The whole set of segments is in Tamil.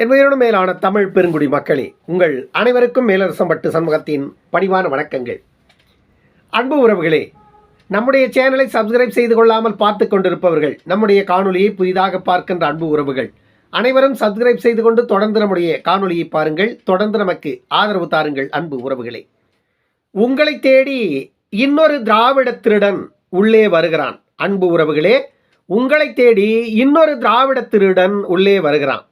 என்பதோடு மேலான தமிழ் பெருங்குடி மக்களே உங்கள் அனைவருக்கும் மேலரசம்பட்டு சண்முகத்தின் பணிவான வணக்கங்கள். அன்பு உறவுகளே நம்முடைய சேனலை சப்ஸ்கிரைப் செய்து கொள்ளாமல் பார்த்து கொண்டிருப்பவர்கள் நம்முடைய காணொலியை புதிதாக பார்க்கின்ற அன்பு உறவுகள் அனைவரும் சப்ஸ்கிரைப் செய்து கொண்டு தொடர்ந்து நம்முடைய காணொலியை பாருங்கள் தொடர்ந்து நமக்கு ஆதரவு தாருங்கள் அன்பு உறவுகளே. உங்களை தேடி இன்னொரு திராவிட திருடன் உள்ளே வருகிறான். அன்பு உறவுகளே உங்களை தேடி இன்னொரு திராவிட திருடன் உள்ளே வருகிறான்.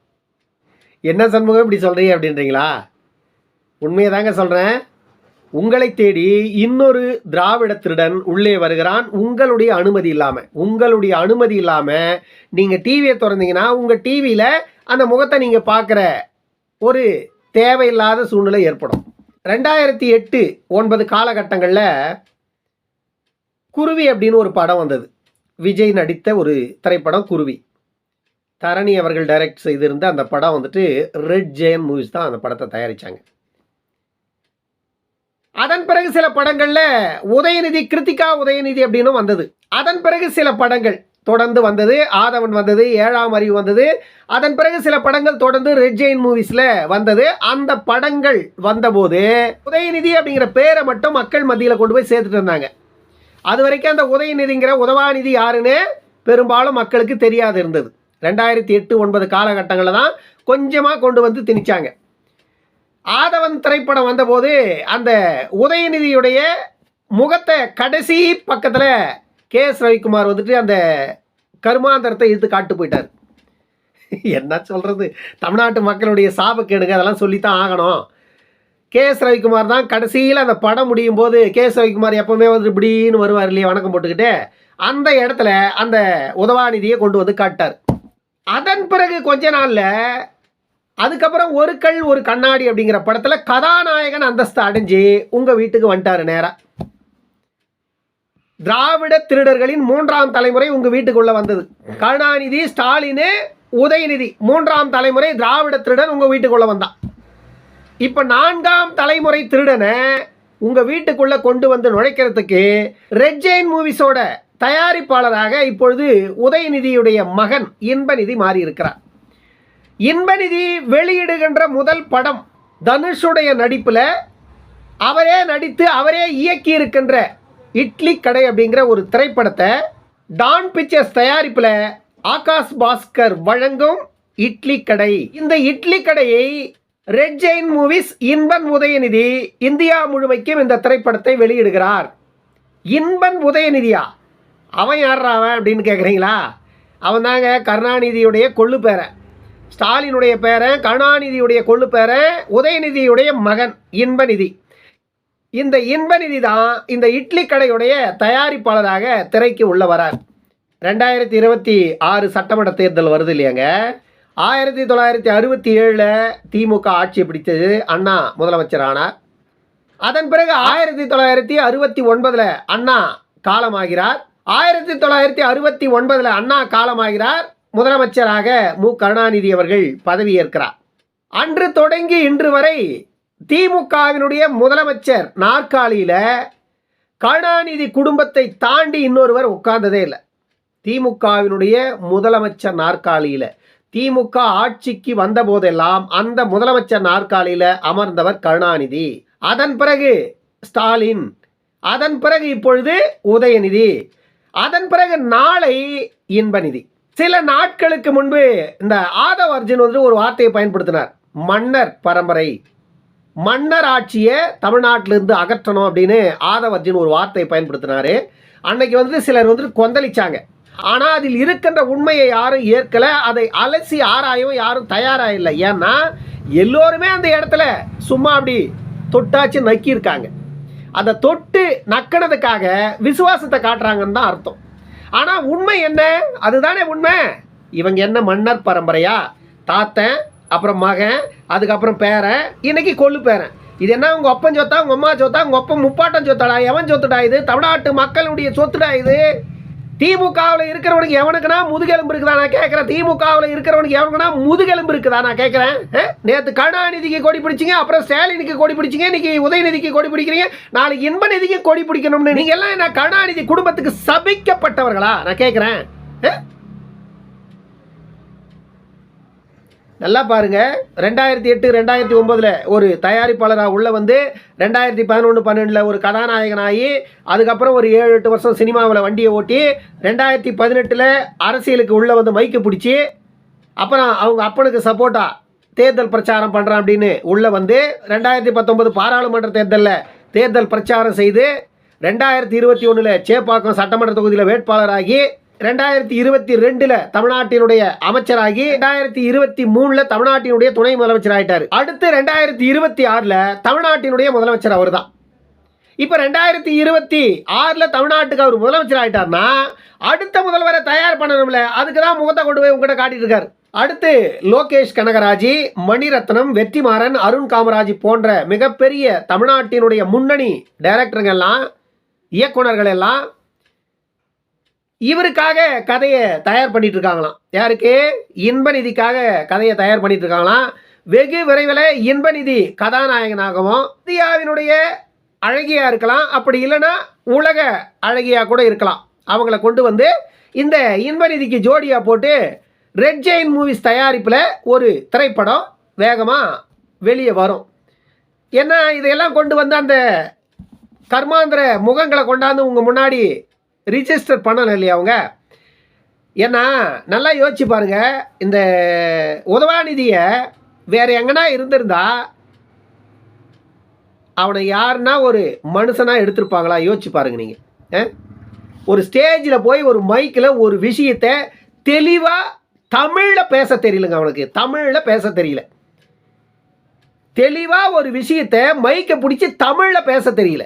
என்ன சண்முகம் இப்படி சொல்கிறீங்க அப்படின்றீங்களா? உண்மையை தாங்க சொல்கிறேன் உங்களை தேடி இன்னொரு திராவிட திருடன் உள்ளே வருகிறான். உங்களுடைய அனுமதி இல்லாமல் உங்களுடைய அனுமதி இல்லாமல் நீங்கள் டிவியை திறந்தீங்கன்னா உங்கள் டிவியில் அந்த முகத்தை நீங்கள் பார்க்குற ஒரு தேவையில்லாத சூழ்நிலை ஏற்படும். ரெண்டாயிரத்தி எட்டு ஒன்பது காலகட்டங்களில் குருவி அப்படின்னு ஒரு படம் வந்தது. விஜய் நடித்த ஒரு திரைப்படம் குருவி. தரணி அவர்கள் டைரக்ட் செய்திருந்த அந்த படம் வந்துட்டு ரெட் ஜெயம் மூவிஸ் தான் அந்த படத்தை தயாரித்தாங்க அதன் பிறகு சில படங்களில் உதயநிதி கிருத்திகா உதயநிதி அப்படின்னு வந்தது. அதன் பிறகு சில படங்கள் தொடர்ந்து வந்தது. ஆதவன் வந்தது ஏழாம் அறிவு வந்தது. அதன் பிறகு சில படங்கள் தொடர்ந்து ரெட் ஜெயின் மூவிஸில் வந்தது. அந்த படங்கள் வந்தபோது உதயநிதி அப்படிங்கிற பேரை மட்டும் மக்கள் மத்தியில் கொண்டு போய் சேர்த்துட்டு இருந்தாங்க. அது வரைக்கும் அந்த உதயநிதிங்கிற உதவாநிதி யாருன்னு பெரும்பாலும் மக்களுக்கு தெரியாது இருந்தது. ரெண்டாயிரத்தி எட்டு ஒன்பது காலகட்டங்களில் தான் கொஞ்சமாக கொண்டு வந்து திணிச்சாங்க. ஆதவன் திரைப்படம் வந்தபோது அந்த உதயநிதியுடைய முகத்தை கடைசி பக்கத்தில் கே எஸ் ரவிக்குமார் வந்துட்டு அந்த கருமாந்தரத்தை இழுத்து காட்டு போயிட்டார். என்ன சொல்கிறது தமிழ்நாட்டு மக்களுடைய சாபக்கேடுங்க அதெல்லாம் சொல்லித்தான் ஆகணும். கே எஸ் ரவிக்குமார் தான் கடைசியில் அந்த படம் முடியும் போது கே எஸ் ரவிக்குமார் எப்போவுமே வந்து இப்படின்னு வருவார் இல்லையா வணக்கம் போட்டுக்கிட்டு அந்த இடத்துல அந்த உதவாநிதியை கொண்டு வந்து காட்டார் அதன் பிறகு கொஞ்ச நாளில் அதுக்கப்புறம் ஒரு கல் ஒரு கண்ணாடி அப்படிங்கிற படத்தில் கதாநாயகன் அந்தஸ்து அடைஞ்சு உங்கள் வீட்டுக்கு வந்துட்டார் நேராக திராவிட திருடர்களின் மூன்றாம் தலைமுறை உங்கள் வீட்டுக்குள்ளே வந்தது. கருணாநிதி ஸ்டாலின் உதயநிதி மூன்றாம் தலைமுறை திராவிட திருடன் உங்கள் வீட்டுக்குள்ளே வந்தான் இப்போ நான்காம் தலைமுறை திருடனை உங்கள் வீட்டுக்குள்ளே கொண்டு வந்து நுழைக்கிறதுக்கு ரெட் ஜெயின் மூவிஸோட தயாரிப்பாளராக இப்பொழுது உதயநிதியுடைய மகன் இன்பநிதி மாறியிருக்கிறார். இன்பநிதி வெளியிடுகின்ற முதல் படம் தனுஷுடைய நடிப்பில் அவரே நடித்து அவரே இயக்கி இருக்கின்ற இட்லி கடை அப்படிங்கிற ஒரு திரைப்படத்தை டான் பிக்சர்ஸ் தயாரிப்பில் ஆகாஷ் பாஸ்கர் வழங்கும் இட்லி கடை. இந்த இட்லி கடையை red giant movies Inban Udhayanidhi India முழுமைக்கும் இந்த திரைப்படத்தை வெளியிடுகிறார். இன்பன் உதயநிதியா? அவன் யாரா அவன் அப்படின்னு கேட்குறீங்களா அவன் தாங்க கருணாநிதியுடைய கொள்ளு பேரன் ஸ்டாலினுடைய பேரன் கருணாநிதியுடைய கொள்ளு பேரன் உதயநிதியுடைய மகன் இன்பநிதி. இந்த இன்பநிதி தான் இந்த இட்லி கடையுடைய தயாரிப்பாளராக திரைக்கு உள்ள வரார். ரெண்டாயிரத்தி இருபத்தி ஆறு சட்டமன்ற தேர்தல் வருது இல்லையாங்க? ஆயிரத்தி தொள்ளாயிரத்தி அறுபத்தி ஏழில் திமுக ஆட்சி பிடித்தது அண்ணா முதலமைச்சர் ஆனார். அதன் பிறகு ஆயிரத்தி தொள்ளாயிரத்தி அறுபத்தி ஒன்பதில் அண்ணா காலமாகிறார். ஆயிரத்தி தொள்ளாயிரத்தி அறுபத்தி ஒன்பதில் அண்ணா காலமாகிறார். முதலமைச்சராக மு. கருணாநிதி அவர்கள் பதவியேற்கிறார். அன்று தொடங்கி இன்று வரை திமுகவினுடைய முதலமைச்சர் நாற்காலியில் கருணாநிதி குடும்பத்தை தாண்டி இன்னொருவர் உட்கார்ந்ததே இல்லை. திமுகவினுடைய முதலமைச்சர் நாற்காலியில் திமுக ஆட்சிக்கு வந்த போதெல்லாம் அந்த முதலமைச்சர் நாற்காலியில் அமர்ந்தவர் கருணாநிதி. அதன் பிறகு ஸ்டாலின் அதன் பிறகு இப்பொழுது உதயநிதி. அதன் பிறகு நாளை இன்பநிதி. சில நாட்களுக்கு முன்பு இந்த ஆதவ் அர்ஜுன் வந்து ஒரு வார்த்தையை பயன்படுத்தினார். மன்னர் பரம்பரை. மன்னர் ஆட்சியை தமிழ்நாட்டிலிருந்து அகற்றணும் அப்படின்னு ஆதவ் அர்ஜுன் ஒரு வார்த்தையை பயன்படுத்தினாரு. அன்னைக்கு வந்து சிலர் வந்துட்டு கொந்தளிச்சாங்க. ஆனால் அதில் இருக்கின்ற உண்மையை யாரும் ஏற்கலை. அதை அலசி ஆராயவும் யாரும் தயாராக இல்லை ஏன்னா எல்லோருமே அந்த இடத்துல சும்மா அப்படி தொட்டாச்சு நக்கியிருக்காங்க. அந்த தொட்டு நக்கினதுக்காக விசுவாசத்தை காட்டுறாங்கன்னு தான் அர்த்தம். ஆனால் உண்மை என்ன? அதுதானே உண்மை. இவங்க என்ன மன்னர் பரம்பரையா? தாத்தன் அப்புறம் மகன் அதுக்கப்புறம் பேரன் இன்னைக்கு கொள்ளு பேரன். இது என்ன உங்கள் அப்பன் சொத்தா உங்கள் அம்மா சொத்தா உங்கள் அப்பன் முப்பாட்டம் சொத்தடா எவன் சொத்துடா இது? தமிழ்நாட்டு மக்களுடைய சொத்துடா இது? திமுகவில் இருக்கிறவனுக்கு எவனுக்குனா முதுகெலும்பு இருக்குதா? நான் கேட்குறேன். திமுகவில் இருக்கிறவனுக்கு எவனுக்குனா முதுகெலும்பு இருக்குதா? நான் கேட்குறேன். நேற்று கருணாநிதிக்கு கொடி பிடிச்சிங்க அப்புறம் ஸ்டாலினுக்கு கொடி பிடிச்சிங்க இன்னைக்கு உதயநிதிக்கு கொடி பிடிக்கிறீங்க நாளைக்கு இன்பநிதிக்கு கொடி பிடிக்கணும்னு. நீங்கள் எல்லாம் என்ன கருணாநிதி குடும்பத்துக்கு சபிக்கப்பட்டவர்களா? நான் கேட்குறேன். நல்லா பாருங்க. ரெண்டாயிரத்தி எட்டு ரெண்டாயிரத்தி ஒம்போதில் ஒரு தயாரிப்பாளராக உள்ளே வந்து ரெண்டாயிரத்தி பதினொன்று பன்னெண்டில் ஒரு கதாநாயகனாகி அதுக்கப்புறம் ஒரு ஏழு எட்டு வருஷம் சினிமாவில் வண்டியை ஓட்டி ரெண்டாயிரத்தி பதினெட்டில் அரசியலுக்கு உள்ளே வந்து மைக்கு பிடிச்சி அப்புறம் அவங்க அப்பனுக்கு சப்போர்ட்டா தேர்தல் பிரச்சாரம் பண்ணுறான் அப்படின்னு உள்ளே வந்து ரெண்டாயிரத்தி பத்தொம்பது பாராளுமன்ற தேர்தலில் தேர்தல் பிரச்சாரம் செய்து ரெண்டாயிரத்தி இருபத்தி ஒன்றில் சேப்பாக்கம் சட்டமன்ற தொகுதியில் வேட்பாளராகி ரெண்டாயிரத்தி இருபத்தி ரெண்டில் தமிழ்நாட்டினுடைய அமைச்சராகி ரெண்டாயிரத்தி இருபத்தி மூணில் தமிழ்நாட்டினுடைய துணை முதலமைச்சர் ஆயிட்டாரு. அடுத்து ரெண்டாயிரத்தி இருபத்தி ஆறில் தமிழ்நாட்டினுடைய முதலமைச்சர் அவர் தான் இப்போ ரெண்டாயிரத்தி இருபத்தி ஆறில் தமிழ்நாட்டுக்கு அவர் முதலமைச்சர் ஆயிட்டார்னா அடுத்த முதல்வரை தயார் பண்ணணும்ல. அதுக்கு தான் முகத்தை கொண்டு போய் உங்ககிட்ட காட்டிட்டு இருக்காரு. அடுத்து லோகேஷ் கனகராஜி மணிரத்னம் வெற்றிமாறன் அருண் காமராஜ் போன்ற மிகப்பெரிய தமிழ்நாட்டினுடைய முன்னணி டைரக்டருங்க எல்லாம் இயக்குனர்கள் எல்லாம் இவருக்காக கதையை தயார் பண்ணிட்டு இருக்காங்களாம் யாருக்கு? இன்பநிதிக்காக கதையை தயார் பண்ணிட்டு இருக்காங்களாம் வெகு விரைவில் இன்பநிதி கதாநாயகனாகவும் இந்தியாவினுடைய அழகியா இருக்கலாம். அப்படி இல்லைன்னா உலக அழகியா கூட இருக்கலாம். அவங்கள கொண்டு வந்து இந்த இன்பநிதிக்கு ஜோடியாக போட்டு ரெட் ஜெயின் மூவிஸ் தயாரிப்பில் ஒரு திரைப்படம் வேகமாக வெளியே வரும். ஏன்னா இதையெல்லாம் கொண்டு வந்து அந்த கர்மாந்திர முகங்களை கொண்டாந்து உங்கள் முன்னாடி ரிஜிஸ்டர் பண்ணணும் இல்லையா அவங்க? ஏன்னா நல்லா யோசிச்சு பாருங்க இந்த உதவாநிதியை வேறு எங்கன்னா இருந்திருந்தா அவனை யாருன்னா ஒரு மனுஷனாக எடுத்திருப்பாங்களா? யோசிச்சு பாருங்க நீங்கள் ஒரு ஸ்டேஜில் போய் ஒரு மைக்கில் ஒரு விஷயத்தை தெளிவாக தமிழில் பேச தெரியலங்க அவனுக்கு. தமிழில் பேச தெரியல. தெளிவாக ஒரு விஷயத்தை மைக்கை பிடிச்சி தமிழில் பேச தெரியல.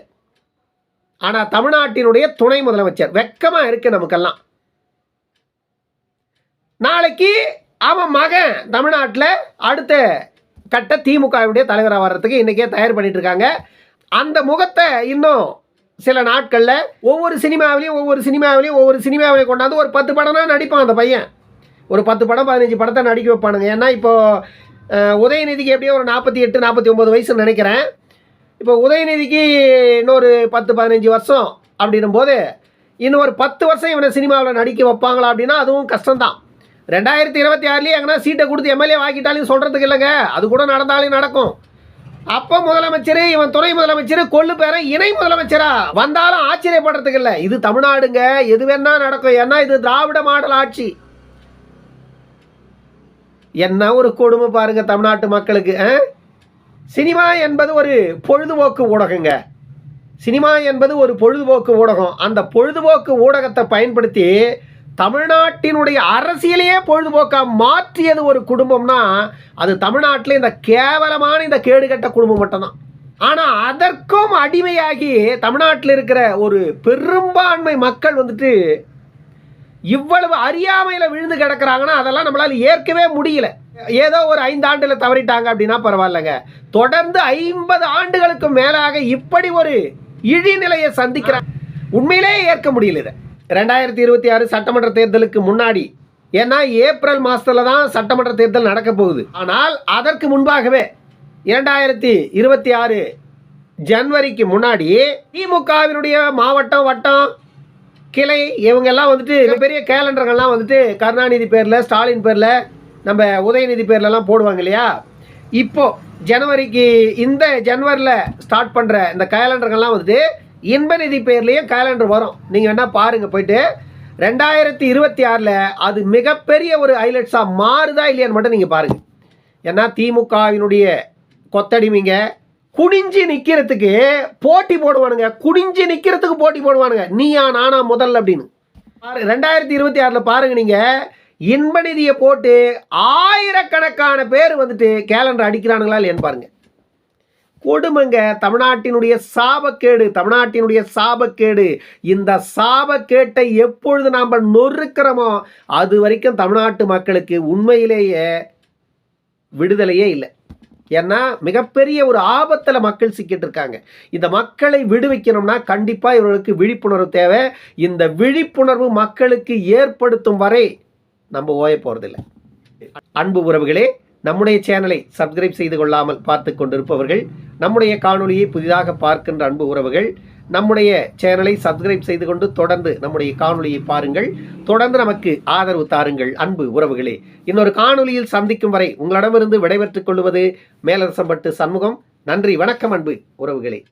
ஆனால் தமிழ்நாட்டினுடைய துணை முதலமைச்சர் வெக்கமாக இருக்கு நமக்கெல்லாம். நாளைக்கு அவன் மகன் தமிழ்நாட்டில் அடுத்த கட்ட திமுகவுடைய தலைவராக வர்றதுக்கு இன்றைக்கே தயார் பண்ணிட்டு இருக்காங்க. அந்த முகத்தை இன்னும் சில நாட்களில் ஒவ்வொரு சினிமாவிலையும் ஒவ்வொரு சினிமாவிலையும் ஒவ்வொரு சினிமாவிலையும் கொண்டாந்து ஒரு பத்து படம்னா நடிப்பான் அந்த பையன். ஒரு பத்து படம் பதினஞ்சு படத்தை நடிக்க வைப்பானுங்க. ஏன்னா இப்போது உதயநிதிக்கு எப்படியோ ஒரு நாற்பத்தி எட்டு நாற்பத்தி ஒம்பது வயசுன்னு நினைக்கிறேன். இப்போ உதயநிதிக்கு இன்னொரு பத்து பதினஞ்சு வருஷம் அப்படின்னும் போது இன்னும் ஒரு பத்து வருஷம் இவனை சினிமாவில் நடிக்க வைப்பாங்களா அப்படின்னா அதுவும் கஷ்டம்தான். ரெண்டாயிரத்தி இருபத்தி ஆறுலேயே எங்கன்னா சீட்டை கொடுத்து எம்எல்ஏ வாங்கிட்டாலும் சொல்கிறதுக்கு இல்லைங்க. அது கூட நடந்தாலும் நடக்கும். அப்போ முதலமைச்சர் இவன் துணை முதலமைச்சர் கொள்ளு பேர இணை முதலமைச்சரா வந்தாலும் ஆச்சரியப்படுறதுக்கு இல்லை. இது தமிழ்நாடுங்க. எது வேணா நடக்கும். ஏன்னா இது திராவிட மாடல் ஆட்சி. என்ன ஒரு கொடுமை பாருங்க தமிழ்நாட்டு மக்களுக்கு ஆ? சினிமா என்பது ஒரு பொழுதுபோக்கு ஊடகங்க. சினிமா என்பது ஒரு பொழுதுபோக்கு ஊடகம். அந்த பொழுதுபோக்கு ஊடகத்தை பயன்படுத்தி தமிழ்நாட்டினுடைய அரசியலையே பொழுதுபோக்காக மாற்றியது ஒரு குடும்பம்னா அது தமிழ்நாட்டில் இந்த கேவலமான இந்த கேடுகட்ட குடும்பம் மட்டும்தான். ஆனால் அதற்கும் அடிமையாகி தமிழ்நாட்டில் இருக்கிற ஒரு பெரும்பான்மை மக்கள் வந்துட்டு இவ்வளவு அறியாமையில் விழுந்து கிடக்கிறாங்கன்னா அதெல்லாம் நம்மளால் ஏற்கவே முடியல. ஏதோ ஒரு ஐந்து ஆண்டில் தவறிட்டாங்க அப்படின்னா பரவாயில்லைங்க. தொடர்ந்து ஐம்பது ஆண்டுகளுக்கு மேலாக இப்படி ஒரு இழிநிலையை சந்திக்கிறாங்க உண்மையிலே ஏற்க முடியல இதை. ரெண்டாயிரத்தி இருபத்தி ஆறு சட்டமன்ற தேர்தலுக்கு முன்னாடி ஏன்னா ஏப்ரல் மாதத்தில் தான் சட்டமன்ற தேர்தல் நடக்க போகுது. ஆனால் அதற்கு முன்பாகவே இரண்டாயிரத்தி இருபத்தி ஆறு ஜனவரிக்கு முன்னாடி திமுகவினுடைய மாவட்டம் வட்டம் கிளை இவங்கெல்லாம் வந்துட்டு பெரிய கேலண்டர்கள்லாம் வந்துட்டு கருணாநிதி பேரில் ஸ்டாலின் பேரில் நம்ம உதயநிதி பேர்லலாம் போடுவாங்க இல்லையா? இப்போது ஜனவரிக்கு இந்த ஜனவரியில் ஸ்டார்ட் பண்ணுற இந்த கேலண்டர்கள்லாம் வந்து இன்பநிதி பேர்லேயும் கேலண்டர் வரும். நீங்கள் வேணால் பாருங்கள் போயிட்டு. ரெண்டாயிரத்தி இருபத்தி ஆறில் அது மிகப்பெரிய ஒரு ஹைலைட்ஸாக மாறுதா இல்லையான்னு மட்டும் நீங்கள் பாருங்கள் ஏன்னா திமுகவினுடைய கொத்தடிமைங்க குனிஞ்சு நிற்கிறதுக்கு போட்டி போடுவானுங்க குனிஞ்சு நிற்கிறதுக்கு போட்டி போடுவானுங்க. நீயா நானா முதல்ல அப்படின்னு. பாருங்க ரெண்டாயிரத்தி இருபத்தி ஆறில் பாருங்கள் நீங்கள் இன்ப நிதியை போட்டு ஆயிரக்கணக்கான பேர் வந்துட்டு கேலண்டர் அடிக்கிறானுங்களா இல்லையான்னு பாருங்க. கொடுமைங்க. தமிழ்நாட்டினுடைய சாபக்கேடு தமிழ்நாட்டினுடைய சாபக்கேடு. இந்த சாபக்கேட்டை எப்பொழுது நாம் நொறுக்கிறோமோ அது வரைக்கும் தமிழ்நாட்டு மக்களுக்கு உண்மையிலேயே விடுதலையே இல்லை. ஏன்னா மிகப்பெரிய ஒரு ஆபத்தில் மக்கள் சிக்கிட்டு இருக்காங்க. இந்த மக்களை விடுவிக்கணும்னா கண்டிப்பாக இவர்களுக்கு விழிப்புணர்வு தேவை. இந்த விழிப்புணர்வு மக்களுக்கு ஏற்படுத்தும் வரை நம்ம ஓய போகிறதில்ல அன்பு உறவுகளே நம்முடைய சேனலை சப்ஸ்கிரைப் செய்து கொள்ளாமல் பார்த்து கொண்டிருப்பவர்கள் நம்முடைய காணொலியை புதிதாக பார்க்கின்ற அன்பு உறவுகள் நம்முடைய சேனலை சப்ஸ்கிரைப் செய்து கொண்டு தொடர்ந்து நம்முடைய காணொலியை பாருங்கள். தொடர்ந்து நமக்கு ஆதரவு தாருங்கள் அன்பு உறவுகளே. இன்னொரு காணொலியில் சந்திக்கும் வரை உங்களிடமிருந்து விடைபெற்றுக் கொள்வது மேலரசம்பட்டு சண்முகம். நன்றி வணக்கம் அன்பு உறவுகளே.